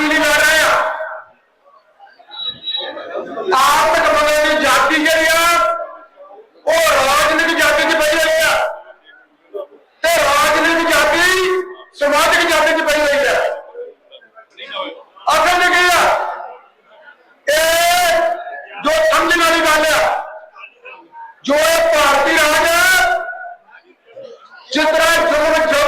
जाति नहीं लड़ रहे आप आतंकवादी जाति के लिए वो राजनीतिक जाति च पहले रही है। तो राजनीतिक जाति समाजिक जाति च पहले रही है। असल में क्या जो समझने वाली गल है, जो भारतीय राज है, जिस तरह जो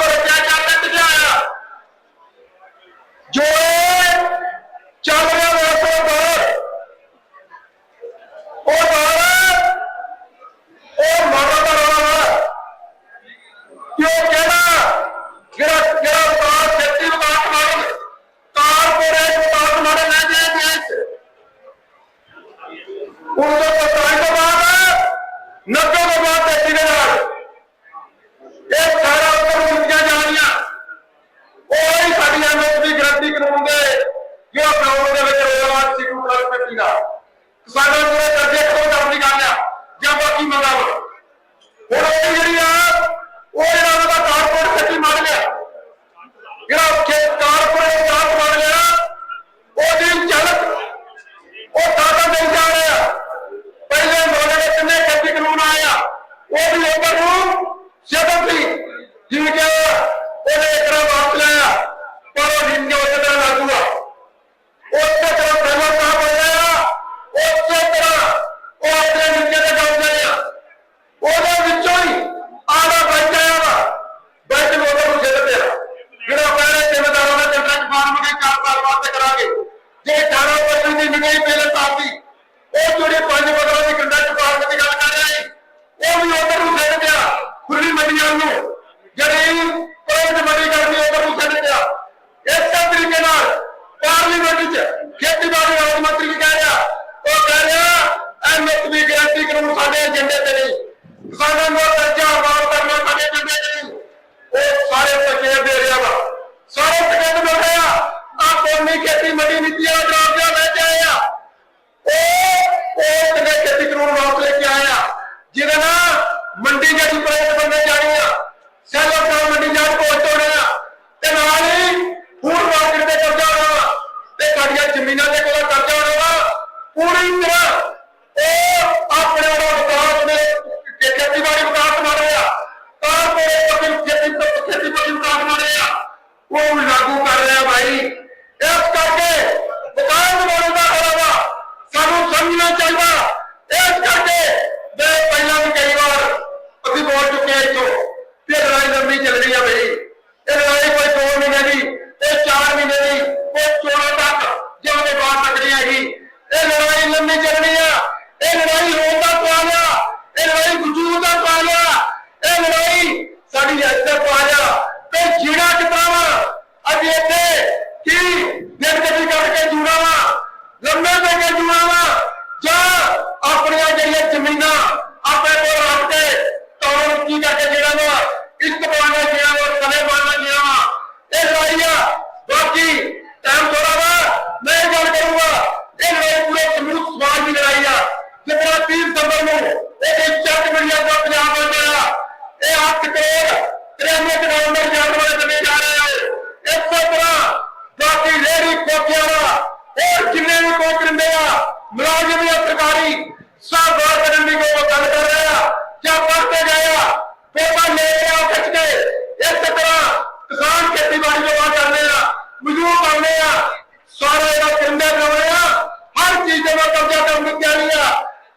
Nothing. Amen. ਪੂਰੀ ਤਰ੍ਹਾਂ ਉਹ ਆਪਣੇ ਉਹ ਵਿਕਾਸ ਦੇ ਖੇਤੀਬਾੜੀ ਵਿਕਾਸ ਮਾਰ ਕਾਰਪੋਰੇਟ ਪਤੀ ਖੇਤੀ ਖੇਤੀਬਾੜੀ ਵਿਕਾਸ ਮਾਰ ਉਹ ਲਾਗੂ ਕਰ ਰਿਹਾ ਭਾਈ। ਇਸ ਕਰਕੇ ਵਿਕਾਸ ਮਾਰਨ ਦਾ ਹਰਾਵਾ ਸਾਨੂੰ ਸਮਝਣਾ ਚਾਹੀਦਾ। ਇਸ ਕਰਕੇ ਮੈਂ ਪਹਿਲਾਂ ਵੀ ਕਈ ਵਾਰ ਅਸੀਂ ਬੋਲ ਚੁੱਕੇ ਹਾਂ ਇੱਥੋਂ ਕਿ ਲੜਾਈ ਲੰਬੀ ਚੱਲ ਰਹੀ ਆ ਬਈ ਇਹ ਲੜਾਈ ਕੋਈ ਦੋ ਮਹੀਨੇ ਦੀ, ਇਹ ਚਾਰ ਮਹੀਨੇ ਦੀ, ਕੋਈ ਚੋਣਾਂ ਤੱਕ ਜਿਉਂ ਦੇ ਤੱਕ ਨਹੀਂ ਹੈਗੀ ਇਹ Let me get. ਸਰਕਾਰੀ ਸਭ ਬਾਹਰ ਕਰਨ ਦੀ ਕੋਈ ਗੱਲ ਕਰ ਰਹੇ ਆ ਜਾਂ ਪੜ੍ਹਦੇ ਗਏ ਆ ਪੇਪਰ ਲੈ ਕੇ ਆ ਖਿੱਚ ਕੇ ਇਸ ਤਰ੍ਹਾਂ ਕਿਸਾਨ ਖੇਤੀਬਾੜੀ ਜੋ ਬਾਤ ਕਰਦੇ ਆ ਮਜ਼ਦੂਰ ਬਣਦੇ ਆ ਸਾਰੇ ਇਹਦਾ ਕਰਿੰਦੇ ਬਣਾਉਣੇ ਆ ਹਰ ਚੀਜ਼ ਦੇ ਨਾਲ ਕਬਜ਼ਾ ਕਰਨ ਦੀ ਤਿਆਰੀ ਆ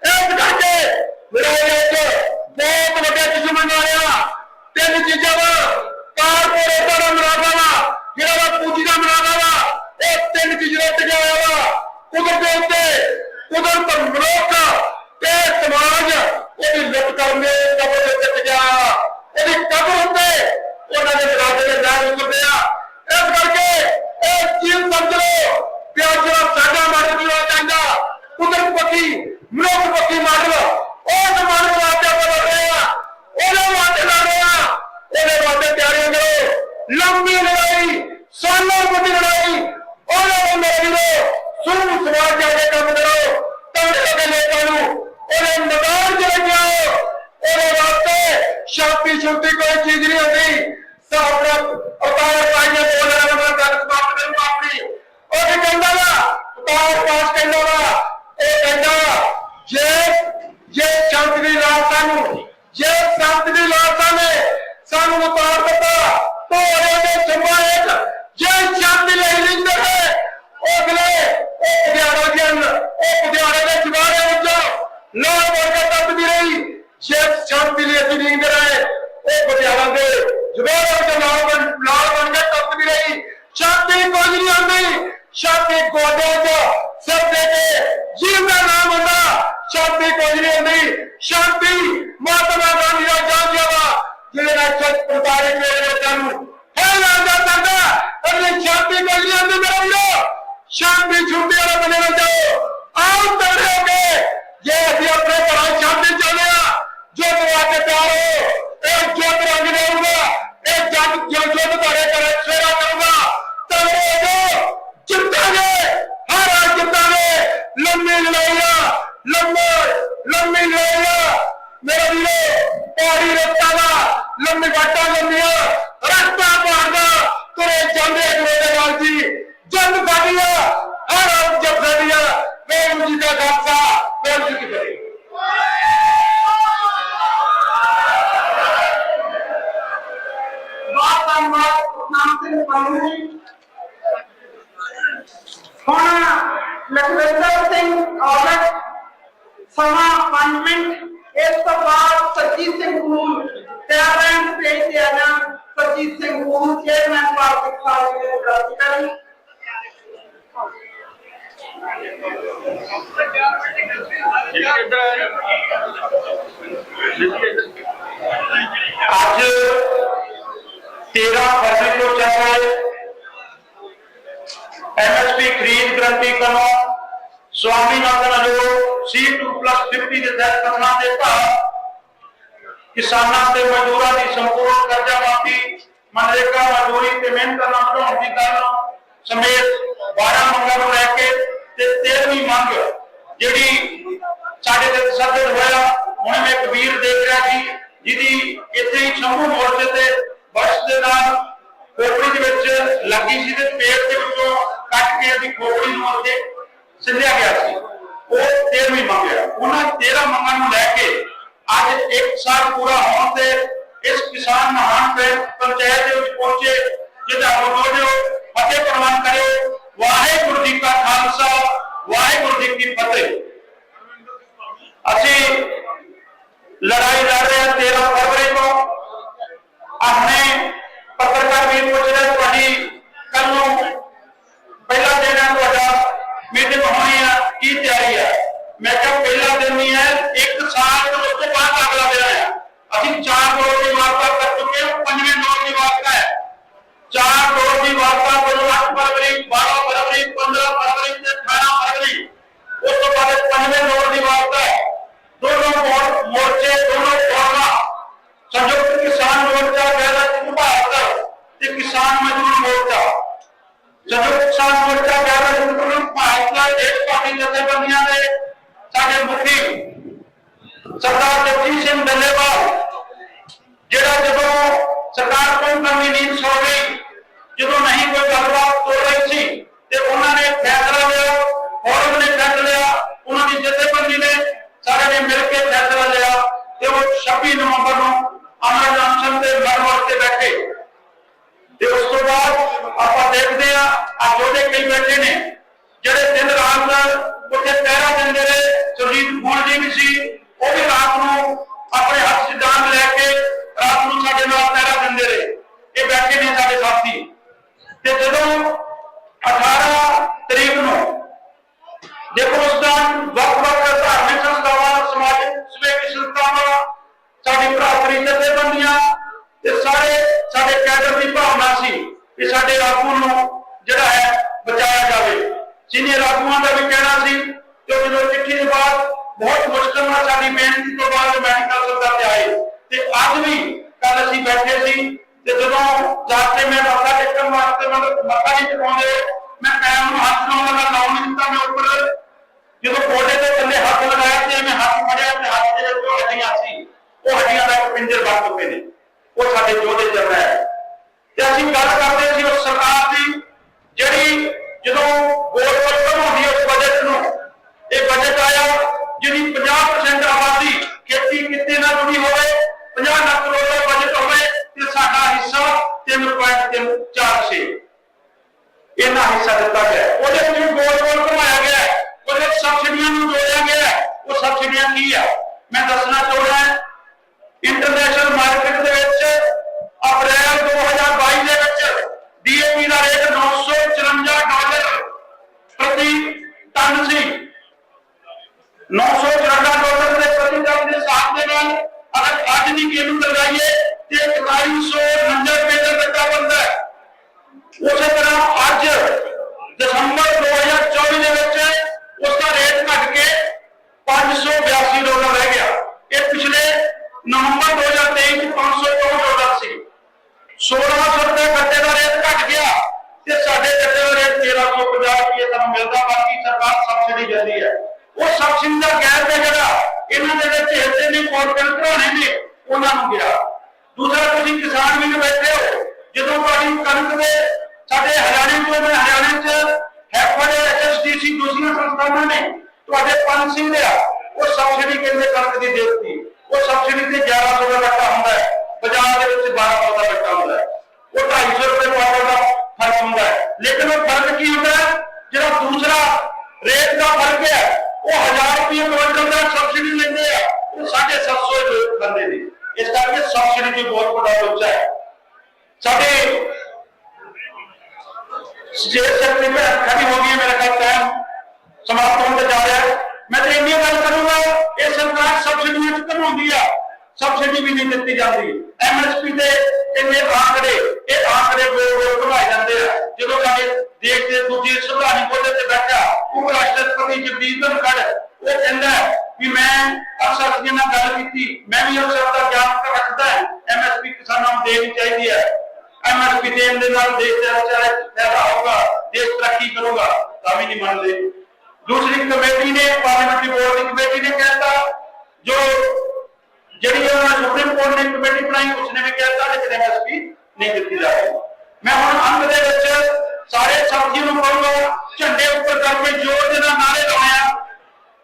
ਇਸ ਕਰਕੇ ਲੜਾਈ ਵਿੱਚ ਬਹੁਤ ਵੱਡੇ ਦੁਸ਼ਮਣ ਆ ਤਿੰਨ ਚੀਜ਼ਾਂ ਵਾ ਕਾਰਪੋਰੇਟਾਂ ਦਾ ਮੁਨਾਫਾ ਵਾ ਜਿਹੜਾ ਵਾ ਪੂੰਜੀ ਦਾ ਮੁਨਾਫਾ ਵਾ ਇਹ ਤਿੰਨ ਚੀਜ਼ਾਂ ਟਿਕਿਆ ਹੋਇਆ ਵਾ ਕੁਦਰਤ ਦੇ ਉੱਤੇ ਕੁਦਰਤ ਮਨੁੱਖ ਤੇ ਸਮਾਜ, ਉਹਦੀ ਲੁੱਟ ਕਰਨ ਦੇ ਕਬਰ ਦੇ ਉੱਤੇ ਟਿਕਿਆ ਉਹਦੀ ਕਬਰ ਉੱਤੇ ਉਹਨਾਂ ਦੇ ਇਰਾਦੇ ਦੇ ਜ਼ਾਹਿਰ ਹੁੰਦੇ ਇਸ ਕਰਕੇ ਇਹ ਚੀਜ਼ ਸਮਝ ਲਓ ਕਿ ਅੱਜ ਸਾਡਾ ਮਾਡਲ ਜਿਹੜਾ ਚਾਹੀਦਾ। ਕੁਦਰਤ ਪੱਖੀ, ਮਨੁੱਖ ਪੱਖੀ ਮਾਡਲ ਉਹ ਮਾਡਲ ਵਾਸਤੇ ਆਪਾਂ ਲੜ ਰਹੇ ਆ। ਉਹਦੇ ਵਾਸਤੇ ਲੜ ਰਹੇ ਆ। ਉਹਦੇ ਵਾਸਤੇ ਤਿਆਰੀਆਂ ਕਰੋ। ਲੰਬੀ ਲੜਾਈ ਸਾਨੂੰ ਵੱਡੀ ਲੜਾਈ। ਉਹਦੇ ਮੇਰੇ ਵੀਰੋ ਸੁਣ ਸਮਾਜ ਸ਼ਾਂਤੀ ਸ਼ੁੰਤੀ ਕੋਈ ਚੀਜ਼ ਨਹੀਂ ਹੁੰਦੀ। ਤਾਂ ਆਪਣਾ ਅਪਾਰ ਪਾਈਏ ਬੋਲਣਾ ਮੈਂ ਗੱਲ ਸਮਾਪਤ ਕਰੂੰ ਆਪਣੀ। ਉਹ ਕੀ ਕਹਿੰਦਾ ਵਾ ਅਪਾਰ ਪਾਸ ਕਹਿੰਦਾ ਵਾ, ਇਹ ਕਹਿੰਦਾ ਜੇ ਜੇ ਚੰਦ ਦੀ ਰਾਤ ਸਾਨੂੰ ਸਮਾਂ 5 ਮਿੰਟ ਇਸ ਤੋਂ ਬਾਅਦ ਸਰਜੀਤ ਸਿੰਘ ਮੂਲ ਤਿਆਰ ਰਹਿਣ ਸਟੇਜ ਤੇ ਆ ਜਾਣ ਸਰਜੀਤ ਸਿੰਘ ਮੂਲ ਚੇਅਰਮੈਨ ਪਾਰਟੀ ਖਾਲਸੇ ਦੇ ਪ੍ਰਾਧਿਕਾਰੀ ਅੱਜ 13 ਫਰਵਰੀ ਨੂੰ ਐਮਐਸਪੀ ਖਰੀਦ ਗਰੰਟੀ ਕਰੋ ਸਵਾਮੀਨਾਥਨ ਅਜੋ C2+50 ਦੇ ਤਹਿਤ ਕਰਨਾ ਦੇ ਭਾਅ ਕਿਸਾਨਾਂ ਤੇ ਮਜ਼ਦੂਰਾਂ ਦੀ ਸੰਪੂਰਨ ਕਰਜ਼ਾ ਮਾਫੀ, ਮਨਰੇਗਾ, ਮਜ਼ਦੂਰੀ ਤੇ ਮਿਹਨਤ ਨਾਲ ਵਧਾਉਣ ਦੀ ਗੱਲ ਸਮੇਤ 12 ਮੰਗਾਂ ਨੂੰ ਲੈ ਕੇ ਤੇ 13ਵੀਂ ਮੰਗ ਜਿਹੜੀ ਸਾਡੇ ਤੇ ਤਸੱਦਦ ਹੋਇਆ, ਹੁਣ ਮੈਂ ਕਬੀਰ ਦੇਖ ਰਿਹਾ ਸੀ, ਜਿਹਦੀ ਇੱਥੇ ਹੀ ਸ਼ੰਭੂ ਮੋਰਚੇ ਤੇ ਬਸ ਦੇ ਨਾਲ ਖੋਪੜੀ ਦੇ ਵਿੱਚ ਲੱਗੀ ਸੀ ਤੇ ਪੇਟ ਦੇ ਵਿੱਚੋਂ ਕੱਟ ਕੇ ਉਹਦੀ ਖੋਪੜੀ ਨੂੰ ਉੱਤੇ ਸਿੰਧਿਆ ਗਿਆ ਸੀ। ਉਹ 13ਵੀਂ ਮੰਗ ਹੈ ਉਹਨਾਂ 13 ਮੰਗਾਂ ਨੂੰ ਲੈ ਕੇ ਅੱਜ ਇੱਕ ਸਾਲ ਪੂਰਾ ਹੋਣ ਤੇ ਇਸ ਕਿਸਾਨ ਮਹਾਨ ਤੇ ਪੰਚਾਇਤ ਦੇ ਵਿੱਚ ਪਹੁੰਚੇ। ਜਿਹਦਾ ਬੋਲਿਓ ਫਤਿਹ ਪ੍ਰਵਾਨ ਕਰਿਓ। ਵਾਹਿਗੁਰੂ ਜੀ ਕਾ ਖਾਲਸਾ, ਵਾਹਿਗੁਰੂ ਜੀ ਕੀ ਫਤਿਹ। ਅਸੀਂ ਲੜਾਈ ਲੜ ਰਹੇ ਹਾਂ 13 ਫਰਵਰੀ ਨੂੰ ਆਪਣੇ ਪੱਤਰਕਾਰ ਵੀ ਪੁੱਛ ਤੁਹਾਡੀ ਕੱਲ ਨੂੰ ਪਹਿਲਾ ਦਿਨ ਹੈ ਤੁਹਾਡਾ ਮੀਟਿੰਗ ਹੋਣੀ ਆ, ਕੀ ਤਿਆਰੀ ਹੈ ਮੈਂ ਕਿਹਾ ਪਹਿਲਾ ਦਿਨ ਨਹੀਂ ਹੈ ਇੱਕ ਸਾਲ ਤੋਂ ਉਸ ਤੋਂ ਬਾਅਦ ਅਗਲਾ ਦਿਨ ਹੈ ਅਸੀਂ ਚਾਰ ਕਰੋੜ ਸੰਯੁਕਤ ਮੋਰਚਾ ਗੈਰ ਸਿੰਘ ਭਾਰਤ ਦਾ ਇੱਕ ਪਾਰਟੀ ਜਥੇਬੰਦੀਆਂ ਦੇ, ਸਾਡੇ ਮੁਖੀ ਸਰਦਾਰ ਜਗਜੀਤ ਸਿੰਘ ਡੱਲੇਵਾਲ ਜਿਹੜਾ ਜਦੋਂ ਸਰਕਾਰ ਕੋਈ ਕਮੀ ਨਹੀਂ ਸੋ ਗਈ, ਜਦੋਂ ਨਹੀਂ ਕੋਈ ਗੱਲਬਾਤ ਹੋ ਰਹੀ ਸੀ, ਤੇ ਉਹਨਾਂ ਨੇ ਫੈਸਲਾ ਲਿਆ ਫੌਰਮ ਨੇ ਫੈਸਲਾ ਲਿਆ, ਉਹਨਾਂ ਦੀ ਜਥੇਬੰਦੀ ਨੇ ਸਾਰੇ ਨੇ ਮਿਲ ਕੇ ਫੈਸਲਾ ਲਿਆ, ਤੇ ਉਹ 26 ਨਵੰਬਰ ਨੂੰ ਅਮਰ ਜੰਕਸ਼ਨ ਤੇ ਲੜਨ ਵਾਸਤੇ ਬੈਠੇ। ਤੇ ਉਸ ਤੋਂ ਬਾਅਦ ਆ ਅੱਜ ਕਈ ਬੈਠੇ ਨੇ, ਜਿਹੜੇ ਦਿਨ ਰਾਤ ਉੱਥੇ ਪਹਿਰਾ ਦਿੰਦੇ ਰਹੇ, ਸੁਰਜੀਤ ਫੂਲ ਜੀ ਵੀ ਸੀ, ਉਹ ਵੀ ਰਾਤ ਨੂੰ ਆਪਣੇ ਹੱਥ 'ਚ ਲੈ ਕੇ ਰਾਤ ਨੂੰ ਸਾਡੇ ਨਾਲ ਪਹਿਰਾ ਦਿੰਦੇ ਰਹੇ। ਇਹ ਬੈਠੇ ਨੇ ਸਾਡੇ ਸਾਥੀ। ਤੇ ਜਦੋਂ 18 ਤਰੀਕ ਨੂੰ ਦੇਖੋ ਉਸ ਵੱਖ ਵੱਖ ਧਾਰਮਿਕ ਸੰਸਥਾਵਾਂ, ਸਮਾਜਿਕ ਸਵੇਕ ਸੰਸਥਾਵਾਂ, ਸਾਡੀ ਭਰਾਤਰੀ ਜਥੇਬੰਦੀਆਂ ਤੇ ਸਾਰੇ ਸਾਡੇ ਕੈਡਰ ਦੀ ਭਾਵਨਾ ਸੀ ਕਿ ਸਾਡੇ ਆਗੂ ਨੂੰ ਜਿਹੜਾ ਹੈ, ਬਚਾਇਆ ਜਾਵੇ। ਸੀਨੀਅਰ ਆਗੂਆਂ ਦਾ ਵੀ ਕਹਿਣਾ ਸੀ ਕਿ ਜਦੋਂ ਚਿੱਠੀ ਦੇ ਬਾਅਦ ਬਹੁਤ ਮੁਸ਼ਕਲ ਨਾਲ ਸਾਡੀ ਬੇਨਤੀ ਤੋਂ ਬਾਅਦ ਮੈਡੀਕਲ ਸੱਦਾ ਤੇ ਆਏ ਤੇ ਅੱਜ ਵੀ ਕੱਲ ਅਸੀਂ ਬੈਠੇ ਸੀ, ਤੇ ਜਦੋਂ ਜਾ ਮੈਂ ਮੱਥਾ ਟੇਕਣ ਵਾਸਤੇ ਮਤਲਬ ਮੱਥਾ ਨਹੀਂ ਟਿਕਾਉਂਦੇ, ਮੈਂ ਕਾਇਮ ਨੂੰ ਹੱਥ ਲਾਉਣ ਦਾ ਲਾਉਣ ਨਹੀਂ ਦਿੱਤਾ ਮੈਂ ਉੱਪਰ। ਜਦੋਂ ਕੋਡੇ ਦੇ ਥੱਲੇ ਹੱਥ ਲਗਾਇਆ ਤੇ ਮੈਂ ਹੱਥ ਫੜਿਆ ਤੇ ਹੱਥ ਦੇ ਵਿੱਚ ਉਹ ਹੱਡੀਆਂ ਸੀ, ਉਹ ਹੱਡੀਆਂ ਦਾ ਇੱਕ ਪਿੰਜਰ ਬਣ ਚੁੱਕੇ ਨੇ। ਉਹ ਸਾਡੇ ਜੋਧੇ ਚੱਲ ਰਿਹਾ ਹੈ ਤੇ ਅਸੀਂ ਗੱਲ ਕਰਦੇ ਸੀ ਉਸ ਸਰਕਾਰ ਦੀ ਜਿਹੜੀ ਜਦੋਂ ਗੋਲ ਪੱਤਰ ਹੁੰਦੀ ਉਸ ਬਜਟ ਨੂੰ ਇਹ ਬਜਟ ਆਇਆ ਜਿਹਦੀ 50% ਆਬਾਦੀ ਖੇਤੀ ਕਿੱਤੇ ਨਾਲ ਜੁੜੀ ਹੋਵੇ 50 ਲੱਖ ਕਰੋੜ ਦਾ ਬਜਟ ਹੋਵੇ ਤੇ ਸਾਡਾ ਹਿੱਸਾ 3.46 ਇਹਨਾਂ ਹਿੱਸਾ ਦਿੱਤਾ ਗਿਆ ਹੈ। ਉਹਦੇ ਵਿੱਚ ਵੀ ਗੋਲ ਗੋਲ ਘੁਮਾਇਆ ਗਿਆ ਹੈ। ਉਹਦੇ ਵਿੱਚ ਸਬਸਿਡੀਆਂ ਨੂੰ ਜੋੜਿਆ ਗਿਆ ਹੈ। ਉਹ ਸਬਸਿਡੀ ਸਬਸਿਡੀਆਂ ਕੀ ਆ ਮੈਂ ਦੱਸਣਾ ਚਾਹੁੰਦਾ ਇੰਟਰਨੈਸ਼ਨਲ ਮਾਰਕੀਟ ਦੇ ਵਿੱਚ ਅਪ੍ਰੈਲ 2022 ਦੇ ਵਿੱਚ ਡੀਏਪੀ ਦਾ ਰੇਟ 954 ਡਾਲਰ ਪ੍ਰਤੀ ਟਨ ਸੀ 954 ਡਾਲਰ ਦੇ ਪ੍ਰਤੀ ਟਨ ਦੇ ਹਿਸਾਬ ਦੇ ਨਾਲ ਅਗਰ ਅੱਜ ਦੀ ਕੀਮਤ ਲਗਾਈਏ ਤੇ 4149 ਰੁਪਏ ਦਾ ਟੱਕਾ ਬਣਦਾ ਹੈ ਉਸੇ ਤਰ੍ਹਾਂ ਅੱਜ ਦਸੰਬਰ 2024 ਦੇ ਵਿੱਚ ਉਸ ਦਾ ਰੇਟ ਘਟ ਕੇ 582 ਡਾਲਰ ਰਹਿ ਗਿਆ ਇਹ ਪਿਛਲੇ ਨਵੰਬਰ 2023 ਚ 504 ਡਾਲਰ ਸੀ 1600 ਰੁਪਏ ਗੱਡੇ ਦਾ ਰੇਟ ਘਟ ਗਿਆ ਤੇ ਸਾਡੇ ਗੱਡੇ ਦਾ ਰੇਟ 1350 ਰੁਪਏ ਤੁਹਾਨੂੰ ਮਿਲਦਾ ਬਾਕੀ ਸਰਕਾਰ ਸਬਸਿਡੀ ਦਿੰਦੀ ਹੈ ਉਹ ਸਬਸਿਡੀ ਦਾ ਗੈਪ ਹੈ ਜਿਹੜਾ ਇਹਨਾਂ ਦੇ ਵਿੱਚ ਹਿੱਸੇ ਨੇ ਕਾਰਪੋਰੇਟ ਘਰਾਣੇ ਨੇ ਉਹਨਾਂ ਨੂੰ ਗਿਆ। ਦੂਸਰਾ, ਤੁਸੀਂ ਕਿਸਾਨ ਵੀ ਬੈਠੇ ਹੋ। ਜਦੋਂ ਤੁਹਾਡੀ ਕਣਕ ਦੇ ਸਾਡੇ ਹਰਿਆਣੇ ਤੋਂ ਮੈਂ ਹਰਿਆਣੇ ਚ ਹੈਫੜ ਐਸਐਸਡੀਸੀ ਦੂਸਰੀਆਂ ਸੰਸਥਾਵਾਂ ਨੇ ਤੁਹਾਡੇ ਪੰਜ ਸਿੰਘ ਲਿਆ ਉਹ ਸਬਸਿਡੀ ਕਹਿੰਦੇ ਕਣਕ ਦੀ ਦੇਤੀ? ਉਹ ਸਬਸਿਡੀ ਤੇ 1100 ਦਾ ਬੱਟਾ ਹੁੰਦਾ ਹੈ। ਬਾਜ਼ਾਰ ਦੇ ਵਿੱਚ 1200 ਦਾ ਬੱਟਾ ਹੁੰਦਾ ਹੈ। ਉਹ 250 ਰੁਪਏ ਕੁਆਟਰ ਦਾ ਫ਼ਰਕ ਹੁੰਦਾ ਹੈ। ਲੇਕਿਨ ਉਹ ਫ਼ਰਕ ਕੀ ਹੁੰਦਾ ਜਿਹੜਾ ਦੂਸਰਾ ਰੇਟ ਦਾ ਫ਼ਰਕ ਹੈ, ਉਹ 1000 ਰੁਪਏ ਕੁਆਟਰ ਦਾ ਸਬਸਿਡੀ ਲੈਂਦੇ ਆ। 750 ਲੋਕ ਬੰਦੇ ਨੇ। ਇਸ ਕਰਕੇ ਸਬਸਿਡੀ ਦੀ ਬਹੁਤ ਵੱਡਾ ਲੋਚਾ ਹੈ। ਸਾਡੇ ਸਟੇਟ ਸੈਕਟਰੀ ਮੈਂ ਖੜੀ ਹੋ ਗਈ ਮੇਰਾ ਖਿਆਲ ਟਾਈਮ ਸਮਾਪਤ ਹੋਣ ਤੇ ਜਾ ਰਿਹਾ ਮੈਂ ਤੇ ਇੰਨੀ ਗੱਲ ਕਰੂੰਗਾ, ਇਹ ਸਰਕਾਰ ਸਬਸਿਡੀਆਂ ਚ ਕਮਾਉਂਦੀ ਆ। ਸਬਸਿਡੀ ਵੀ ਨਹੀਂ ਦਿੱਤੀ ਜਾਂਦੀ। ਐਮਐਸਪੀ ਦੇ ਇੰਨੇ ਆંકੜੇ ਇਹ ਆંકੜੇ ਗੋਲ ਗੋਲ ਘੁਮਾਏ ਜਾਂਦੇ ਆ। ਜਦੋਂ ਸਾਡੇ ਦੇਸ਼ ਦੇ ਦੂਜੇ ਸੰਵਿਧਾਨਿਕ ਕੋਲੇ ਤੇ ਬੈਠਾ, ਉਪ ਰਾਸ਼ਟਰਪਤੀ ਜਗਦੀਪ ਧਨਖੜ ਉਹ ਕਹਿੰਦਾ ਵੀ ਮੈਂ ਅਕਸਰ ਜੀ ਨਾਲ ਗੱਲ ਕੀਤੀ। ਮੈਂ ਵੀ ਅਕਸਰ ਦਾ ਗਿਆਨ ਰੱਖਦਾ ਐਮਐਸਪੀ ਕਿਸਾਨਾਂ ਨੂੰ ਦੇਣੀ ਚਾਹੀਦੀ ਹੈ। ਐਮਐਸਪੀ ਦੇਣ ਦੇ ਨਾਲ ਦੇਸ਼ ਦਾ ਵਿਚਾਰੇ ਫਾਇਦਾ ਹੋਊਗਾ, ਦੇਸ਼ ਤਰੱਕੀ ਕਰੂਗਾ, ਤਾਂ ਵੀ ਨਹੀਂ ਮੰਨਦੇ। ਦੂਸਰੀ ਕਮੇਟੀ ਨੇ ਪਾਰਲੀਮੈਂਟਰੀ ਬੋਰਡ ਦੀ ਕਮੇਟੀ ਨੇ ਕਹਿਤਾ, ਜੋ ਜਿਹੜੀ ਉਹਨਾਂ ਸੁਪਰੀਮ ਕੋਰਟ ਨੇ ਕਮੇਟੀ ਬਣਾਈ, ਉਸਨੇ ਵੀ ਕਹਿਤਾ, ਲੇਕਿਨ ਐਮਐਸਪੀ ਨਹੀਂ ਦਿੱਤੀ ਜਾ ਮੈਂ ਹੁਣ ਅੰਤ ਦੇ ਵਿੱਚ ਸਾਰੇ ਸਾਥੀਆਂ ਨੂੰ ਕਹੂੰਗਾ, ਝੰਡੇ ਉੱਪਰ ਕਰਕੇ ਜ਼ੋਰ ਦੇ ਨਾਲ ਨਾਰੇ ਲਗਾਇਆ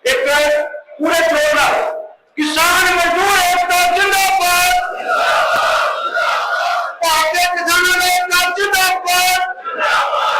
ਇੱਕ ਪੂਰੇ ਜ਼ੋਰ ਨਾਲ ਕਿਸਾਨ ਮਜ਼ਦੂਰ ਏਕਤਾ ਜਿੰਦਾਬਾਦ। ਭਾਰਤੀ ਕਿਸਾਨਾਂ ਦਾ ਏਕਤਾ ਜਿੰਦਾਬਾਦ। ਭਾਰਤੀ